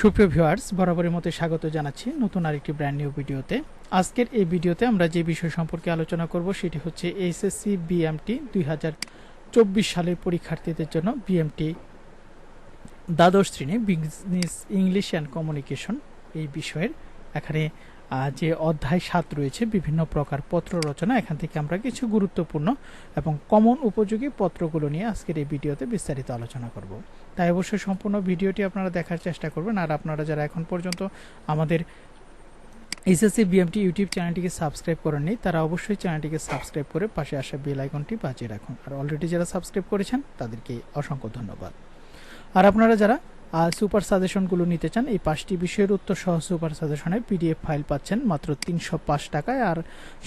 সুপ্রিয় ভিউয়ার্স, বরাবরের মতো স্বাগত জানাচ্ছি নতুন আরেকটি ব্র্যান্ড নিউ ভিডিওতে। আজকের এই ভিডিওতে আমরা যে বিষয় সম্পর্কে আলোচনা করব সেটি হচ্ছে এইচএসসি বিএমটি দুই চব্বিশ সালের পরীক্ষার্থীদের জন্য বিএমটি দ্বাদশ শ্রেণি বিজনেস ইংলিশ অ্যান্ড কমিউনিকেশন এই বিষয়ের। এখানে যে অধ্যায় সাত রয়েছে, বিভিন্ন প্রকার পত্র রচনা, এখান থেকে আমরা কিছু গুরুত্বপূর্ণ এবং কমন উপযোগী পত্রগুলো নিয়ে আজকের এই ভিডিওতে বিস্তারিত আলোচনা করব। তাই অবশ্যই সম্পূর্ণ ভিডিওটি আপনারা দেখার চেষ্টা করবেন, আর আপনারা যারা এখন পর্যন্ত আমাদের এসএসসি বিএমটি ইউটিউব চ্যানেলটিকে সাবস্ক্রাইব করেননি, তারা অবশ্যই চ্যানেলটিকে সাবস্ক্রাইব করে পাশে আসা বেল আইকনটি বাজিয়ে রাখুন। আর অলরেডি যারা সাবস্ক্রাইব করেছেন, তাদেরকে অসংখ্য ধন্যবাদ। আর আপনারা যারা সুপার সাজেশনগুলো নিতে চান, এই পাঁচটি বিষয়ের উত্তর সহ সুপার সাজেশনে পিডিএফ ফাইল পাচ্ছেন মাত্র তিনশো পাঁচ টাকায়। আর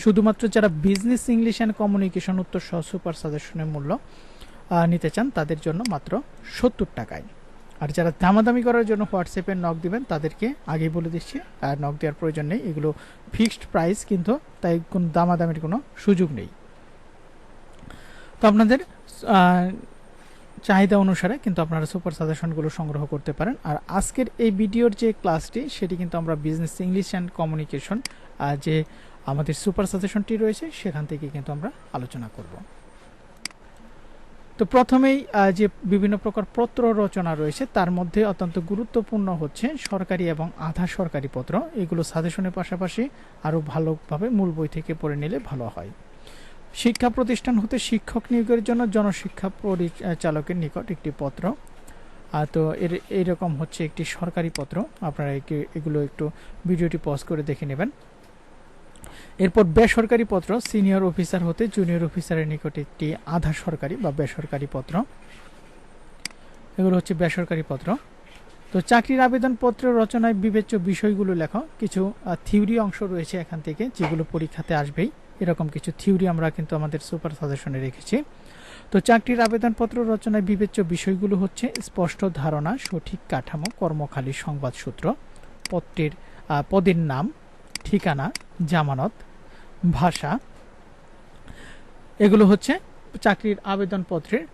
শুধুমাত্র যারা বিজনেস ইংলিশ অ্যান্ড কমিউনিকেশন উত্তর সহ সুপার সাজেশনের মূল্য নিতে চান, তাদের জন্য মাত্র সত্তর টাকায়। আর যারা দামাদামি করার জন্য হোয়াটসঅ্যাপে নক দিবেন, তাদেরকে আগেই বলে দিচ্ছি, আর নক দেওয়ার প্রয়োজন নেই। এগুলো ফিক্সড প্রাইস কিন্তু তাই কোনো দামাদামির কোনো সুযোগ নেই। তো আপনাদের চাহিদা অনুসারে কিন্তু আপনারা সুপার সাজেশনগুলো সংগ্রহ করতে পারেন। আর আজকের এই ভিডিওর যে ক্লাসটি সেটি কিন্তু আমরা বিজনেস ইংলিশ অ্যান্ড কমিউনিকেশন যে আমাদের সুপার সাজেশনটি রয়েছে, সেখান থেকে কিন্তু আমরা আলোচনা করব। তো প্রথমেই যে বিভিন্ন প্রকার পত্র রচনা রয়েছে, তার মধ্যে অত্যন্ত গুরুত্বপূর্ণ হচ্ছে সরকারি এবং আধা সরকারি পত্র। এগুলো সাজেশনের পাশাপাশি আরও ভালোভাবে মূল বই থেকে পড়ে নিলে ভালো হয়। শিক্ষা প্রতিষ্ঠান হতে শিক্ষক নিয়োগের জন্য জনশিক্ষা পরিচালকের নিকট একটি পত্র। তো এর, এইরকম হচ্ছে একটি সরকারি পত্র। আপনারা এগুলো একটু ভিডিওটি পজ করে দেখে নেবেন। এরপর বেসরকারি পত্র সিনিয়র অফিসার হতে জুনিয়র অফিসারের নিকট একটি আধা সরকারি বা বেসরকারি পত্র। এগুলো হচ্ছে বেসরকারি পত্র। তো চাকরির আবেদনপত্র রচনায় বিবেচ্য বিষয়গুলো লেখা। কিছু থিওরি অংশ রয়েছে এখান থেকে, যেগুলো পরীক্ষাতে আসবেই। এরকম কিছু থিওরি আমরা কিন্তু আমাদের সুপার সাজেশনে রেখেছি। তো চাকরির আবেদনপত্র রচনায় বিবেচ্য বিষয়গুলো হচ্ছে স্পষ্ট ধারণা, সঠিক কাঠামো, কর্মখালী সংবাদ সূত্র, পত্রের পদের নাম, ঠিকানা, জামানত, ভাষা। এগুলো হচ্ছে চাকরির আবেদনপত্রের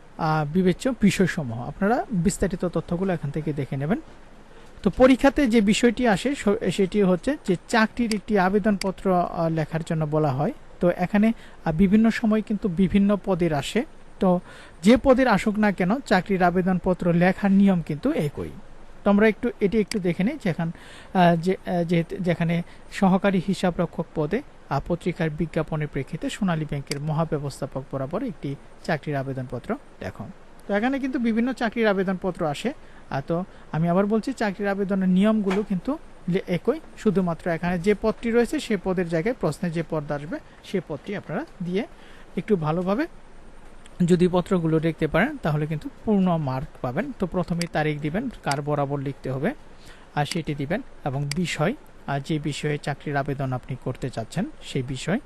বিবেচ্য বিষয়সমূহ। আপনারা বিস্তারিত তথ্যগুলো এখান থেকে দেখে নেবেন। তো পরীক্ষাতে যে বিষয়টি আসে সেটি হচ্ছে যে চাকরির একটি আবেদনপত্র লেখার জন্য বলা হয়। তো এখানে বিভিন্ন সময় কিন্তু বিভিন্ন পদের আসে। তো যে পদের আসুক না কেন, চাকরির আবেদনপত্র লেখার নিয়ম কিন্তু একই। তো আমরা একটু এটি একটু দেখে নিই যেখান যেখানে সহকারী হিসাবরক্ষক পদে পত্রিকার বিজ্ঞাপনের প্রেক্ষিতে সোনালী ব্যাংকের মহাব্যবস্থাপক বরাবর একটি চাকরির আবেদনপত্র দেখুন তো এখানে কিন্তু বিভিন্ন চাকরির আবেদনপত্র আসে। তো আমি আবার বলছি চাকরির আবেদনের নিয়মগুলো কিন্তু একই। শুধুমাত্র এখানে যে পদটি রয়েছে সে পদের জায়গায় প্রশ্নে যে পদ আসবে সে পদটি আপনারা দিয়ে একটু ভালোভাবে যদি পত্রগুলো দেখতে পারেন, তাহলে কিন্তু পূর্ণ মার্ক পাবেন। তো প্রথমেই তারিখ দিবেন, কার বরাবর লিখতে হবে, আর সেটি দিবেন, এবং বিষয়, আর যে বিষয়ে চাকরির আবেদন আপনি করতে চাচ্ছেন, সেই বিষয়।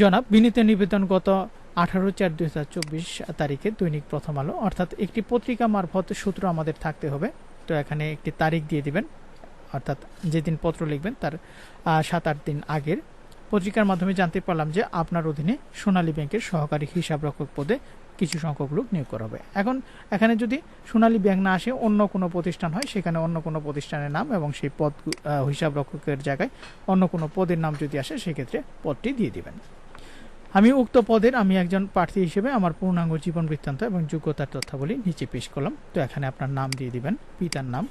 জনাব, বিনীত নিবেদন গত আঠারো চার দুই হাজার চব্বিশ তারিখে দৈনিক প্রথম আলো, অর্থাৎ একটি পত্রিকা মারফত সূত্র আমাদের থাকতে হবে। তো এখানে একটি তারিখ দিয়ে দিবেন, অর্থাৎ যেদিন পত্র লিখবেন, তার সাত আট দিন আগের। পত্রিকার মাধ্যমে জানতে পারলাম যে আপনার অধীনে সোনালী ব্যাংকের সহকারী হিসাবরক্ষক পদে কিছু সংখ্যক লোক নিয়োগ করা হবে। এখন এখানে যদি সোনালী ব্যাংক না আসে অন্য কোনো প্রতিষ্ঠান হয় সেখানে অন্য কোনো প্রতিষ্ঠানের নাম এবং সেই পদ আহ, হিসাবরক্ষকের জায়গায় অন্য কোনো পদের নাম যদি আসে সেক্ষেত্রে পদটি দিয়ে দিবেন। আমি উক্ত পদের আমি একজন প্রার্থী হিসেবে আমার পূর্ণাঙ্গ জীবন বৃত্তান্ত এবং যোগ্যতার তথ্যাবলী নিচে পেশ করলাম। তো এখানে আপনার নাম দিয়ে দিবেন পিতার নাম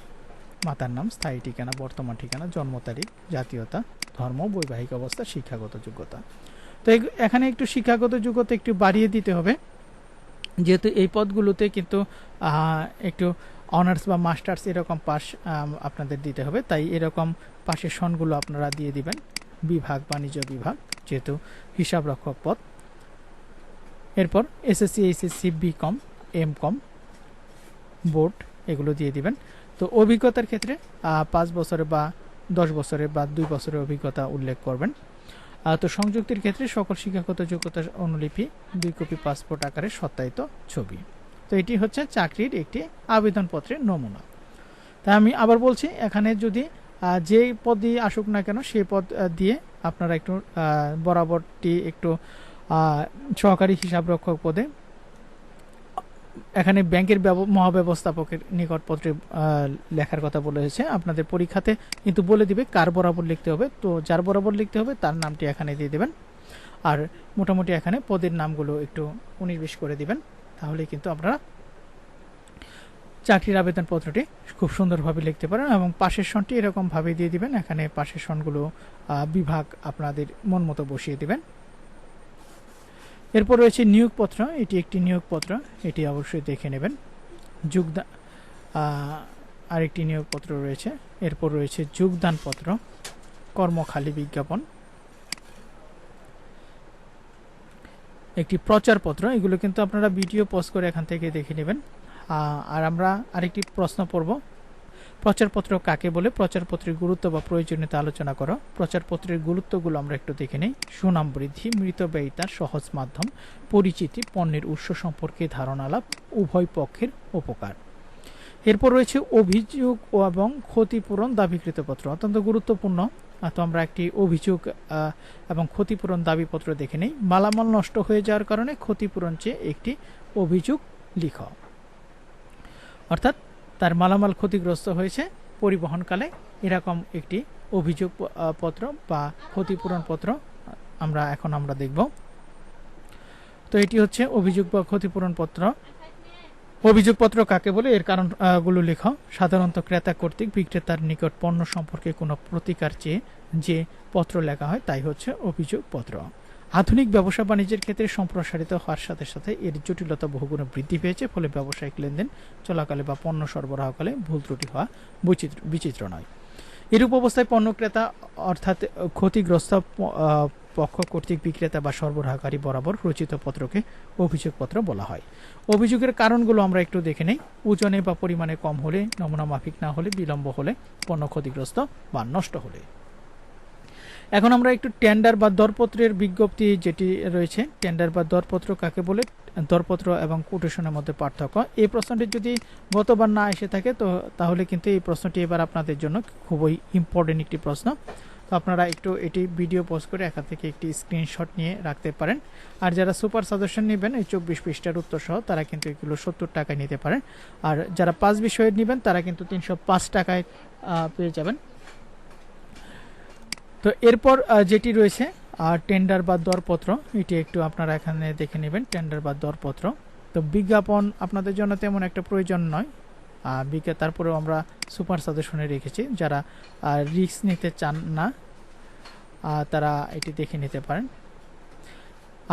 মাতার নাম স্থায়ী ঠিকানা বর্তমান ঠিকানা জন্ম তারিখ জাতীয়তা ধর্ম বৈবাহিক অবস্থা শিক্ষাগত যোগ্যতা। তো এখানে একটু শিক্ষাগত যোগ্যতা একটু বাড়িয়ে দিতে হবে। যেহেতু এই পদগুলোতে কিন্তু একটু অনার্স বা মাস্টার্স এরকম আম, আপনাদের দিতে হবে। তাই এরকম পাশের সনগুলো আপনারা দিয়ে দিবেন। বিভাগ বাণিজ্য বিভাগ যেহেতু হিসাব রক্ষক পদ। এরপর SSC HSC B com M com board এগুলো দিয়ে দিবেন। তো অভিজ্ঞতার ক্ষেত্রে পাঁচ বছরের বা দশ বছরের বা দুই বছরের অভিজ্ঞতা উল্লেখ করবেন। তো সংযুক্তির ক্ষেত্রে সকল শিক্ষাগত যোগ্যতা অনুলিপি, দুই কপি পাসপোর্ট আকারে সত্যায়িত ছবি। তো এটি হচ্ছে চাকরির একটি আবেদনপত্রের নমুনা। তাই আমি আবার বলছি, এখানে যদি যে পদ দিয়ে আসুক না কেন, সেই পদ দিয়ে আপনারা একটু বরাবরটি একটু সহকারী হিসাবরক্ষক পদে এখানে ব্যাংকের ব্যব- মহাব্যবস্থাপকের নিকটপত্রে লেখার কথা বলেছে আপনাদের পরীক্ষাতে কিন্তু বলে দিবে কার বরাবর লিখতে হবে। তো যার বরাবর লিখতে হবে, তার নামটি এখানে দিয়ে দেবেন। আর মোটামুটি এখানে পদের নামগুলো একটু উনিশ করে দিবেন। তাহলে কিন্তু আপনারা চাকরির আবেদনপত্রটি খুব সুন্দরভাবে লিখতে পারেন এবং পাশের সনটি এরকমভাবে দিয়ে দিবেন। এখানে পাশের সনগুলো বিভাগ আপনাদের মন মতো বসিয়ে দিবেন। এরপর রয়েছে নিয়োগপত্র। এটি একটি নিয়োগপত্র। এটি অবশ্যই দেখে নেবেন। যোগদান আরেকটি নিয়োগপত্র রয়েছে। এরপর রয়েছে যোগদানপত্র, কর্মখালী বিজ্ঞাপন। একটি প্রচারপত্র। এগুলো কিন্তু আপনারা ভিডিও পোস্ট করে এখান থেকে দেখে নেবেন। আর আমরা আরেকটি প্রশ্ন পড়ব। প্রচারপত্র কাকে বলে, প্রচারপত্রের গুরুত্ব বা প্রয়োজনীয়তা আলোচনা করো। প্রচারপত্রের গুরুত্বগুলো আমরা একটু দেখে নেই। সুনাম বৃদ্ধি, মৃত ব্যয়িতার সহজ মাধ্যম, পরিচিতি, পণ্যের উৎস সম্পর্কে ধারণা লাভ উভয় পক্ষের উপকার। এরপর রয়েছে অভিযোগ এবং ক্ষতিপূরণ দাবিকৃত পত্র, অত্যন্ত গুরুত্বপূর্ণ। তো আমরা একটি অভিযোগ এবং ক্ষতিপূরণ দাবিপত্র দেখে নেই। মালামাল নষ্ট হয়ে যাওয়ার কারণে ক্ষতিপূরণ চেয়ে একটি অভিযোগ লিখ। অর্থাৎ তার মালামাল ক্ষতিগ্রস্ত হয়েছে। পরিবহনকালে এরকম একটি অভিযোগ পত্র বা ক্ষতিপূরণ পত্র আমরা এখন আমরা দেখব। তো এটি হচ্ছে অভিযোগ বা ক্ষতিপূরণ পত্র। অভিযোগপত্র কাকে বলে? এর কারণগুলো লেখ। সাধারণত ক্রেতা কর্তৃক বিক্রেতার নিকট পণ্য সম্পর্কে কোনো প্রতিকার চেয়ে যে পত্র লেখা হয়, তাই হচ্ছে অভিযোগপত্র আধুনিক ব্যবসা বাণিজ্যের ক্ষেত্রে সম্প্রসারিত হওয়ার সাথে সাথে এর জটিলতা বহুগুণে বৃদ্ধি পেয়েছে, ফলে ব্যবসায়িক লেনদেন, চলাকালে বা পণ্য সরবরাহকালে ভুল ত্রুটি হওয়া বৈচিত্র্য বিচিত্র নয়। এরূপ অবস্থায় পণ্য ক্রেতা অর্থাৎ ক্ষতিগ্রস্ত পক্ষ কর্তৃক বিক্রেতা বা সরবরাহকারী বরাবর রচিত পত্রকে অভিযোগপত্র বলা হয়। অভিযোগের কারণগুলো আমরা একটু দেখে নেই। ওজনে বা পরিমাণে কম হলে, নমুনা মাফিক না হলে, বিলম্ব হলে, পণ্য ক্ষতিগ্রস্ত বা নষ্ট হলে। এখন আমরা একটু টেন্ডার বা দরপত্রের বিজ্ঞপ্তি যেটি রয়েছে টেন্ডার বা দরপত্র কাকে বলে, দরপত্র এবং কোটেশনের মধ্যে পার্থক্য। এই প্রশ্নটি যদি গতবার না এসে থাকে, তো তাহলে কিন্তু এই প্রশ্নটি এবার আপনাদের জন্য খুবই ইম্পর্টেন্ট একটি প্রশ্ন। তো আপনারা একটু এটি ভিডিও পোস্ট করে এখান থেকে একটি স্ক্রিনশট নিয়ে রাখতে পারেন। আর যারা সুপার সাজেশন নেবেন, এই চব্বিশ পৃষ্ঠার উত্তর সহ তারা কিন্তু এগুলো সত্তর টাকায় নিতে পারেন। আর যারা পাঁচ বিষয়ের নেবেন, তারা কিন্তু তিনশো পাঁচ টাকায় পেয়ে যাবেন। তো এরপর যেটি রয়েছে আর টেন্ডার বা দরপত্র, এটি একটু আপনারা এখানে দেখে নেবেন টেন্ডার বা দরপত্র। তো বিজ্ঞাপন আপনাদের জন্য তেমন একটা প্রয়োজন নয়। বিজ্ঞা, তারপরেও আমরা সুপার সাজেশনে রেখেছি, যারা রিস্ক নিতে চান না তারা এটি দেখে নিতে পারেন।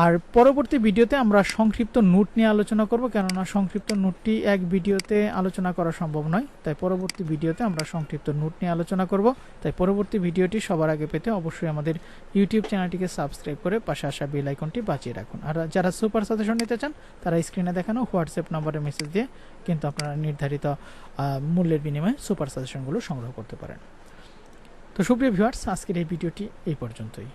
আর পরবর্তী ভিডিওতে আমরা সংক্ষিপ্ত নোট নিয়ে আলোচনা করব, কেননা সংক্ষিপ্ত নোটটি এক ভিডিওতে আলোচনা করা সম্ভব নয়, তাই পরবর্তী ভিডিওতে আমরা সংক্ষিপ্ত নোট নিয়ে আলোচনা করব। তাই পরবর্তী ভিডিওটি সবার আগে পেতে অবশ্যই আমাদের ইউটিউব চ্যানেলটিকে সাবস্ক্রাইব করে পাশে আসা বেল আইকনটি বাঁচিয়ে রাখুন। আর যারা সুপার সাজেশন নিতে চান, তারা স্ক্রিনে দেখানো হোয়াটসঅ্যাপ নম্বরে মেসেজ দিয়ে কিন্তু আপনারা নির্ধারিত মূল্যের বিনিময়ে সুপার সাজেশনগুলো সংগ্রহ করতে পারেন। তো সুপ্রিয় ভিউয়ার্স আজকের এই ভিডিওটি এই পর্যন্তই।